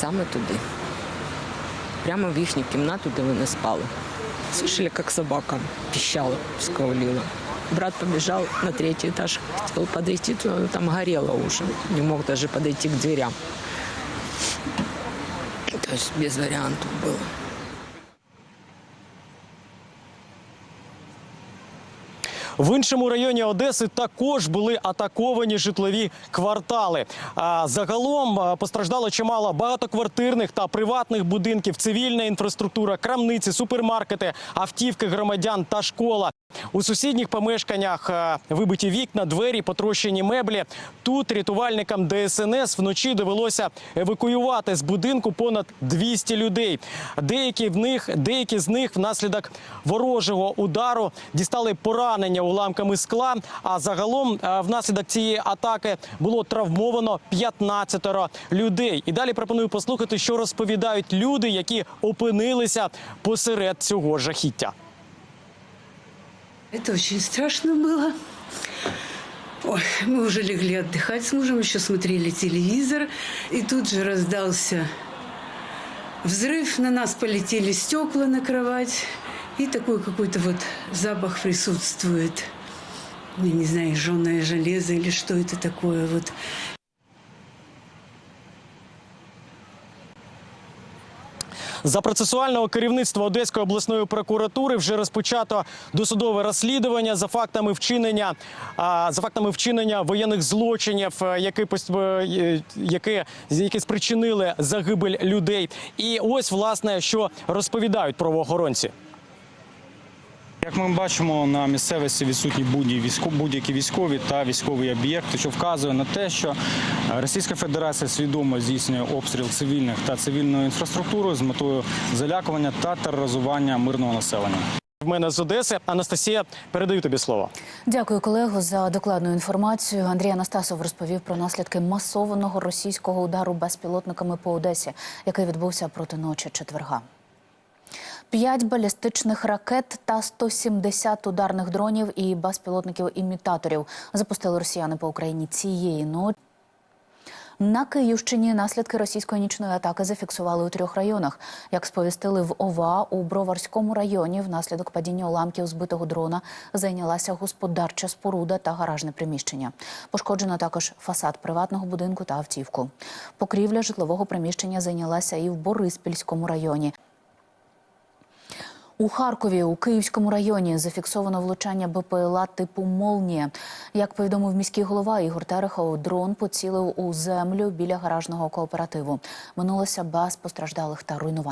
саме туди. Прямо в їхню кімнату, де вони спали. Слышали, як собака пищала, скаулила. Брат побежал на третий этаж, хотел подойти, то там горело уже. Не мог даже подойти к дверям. То есть без вариантов было. В іншому районі Одеси також були атаковані житлові квартали. Загалом постраждало чимало багатоквартирних та приватних будинків, цивільна інфраструктура, крамниці, супермаркети, автівки громадян та школа. У сусідніх помешканнях вибиті вікна, двері, потрощені меблі. Тут рятувальникам ДСНС вночі довелося евакуювати з будинку понад 200 людей. Деякі в них, деякі з них внаслідок ворожого удару дістали поранення уламками скла. А загалом е, внаслідок цієї атаки було травмовано 15 людей. І далі пропоную послухати, що розповідають люди, які опинилися посеред цього жахіття. Это очень страшно было. Ой, мы уже легли отдыхать с мужем, еще смотрели телевизор, и тут же раздался взрыв, на нас полетели стекла на кровать, и такой какой-то вот запах присутствует. Я не знаю, жженое железо или что это такое. Вот. За процесуального керівництва Одеської обласної прокуратури вже розпочато досудове розслідування за фактами вчинення за фактами вчинення воєнних злочинів, е, які е, які, які спричинили загибель людей. І ось власне що розповідають правоохоронці. Як ми бачимо, на місцевості відсутні будь-які військові та військові об'єкти, що вказує на те, що е, Російська Федерація свідомо здійснює обстріл цивільних та цивільної інфраструктури з метою залякування та тероризування мирного населення. В мене з Одеси Анастасія передаю тобі слово. Дякую, колего, за докладну інформацію. Андрій Анастасов розповів про наслідки масованого російського удару безпілотниками по Одесі, який відбувся проти ночі четверга. П'ять балістичних ракет та 170 ударних дронів і безпілотників-імітаторів запустили росіяни по Україні цієї ночі. На Київщині наслідки російської нічної атаки зафіксували у трьох районах. Як сповістили в ОВА, у Броварському районі внаслідок падіння уламків збитого дрона зайнялася господарча споруда та гаражне приміщення. Пошкоджено також фасад приватного будинку та автівку. Покрівля житлового приміщення зайнялася і в Бориспільському районі. У Харкові у Київському районі зафіксовано влучання БПЛА типу Молнія. Як повідомив міський голова Ігор Терехов, дрон поцілив у землю біля гаражного кооперативу. Минулося без постраждалих та руйнувань.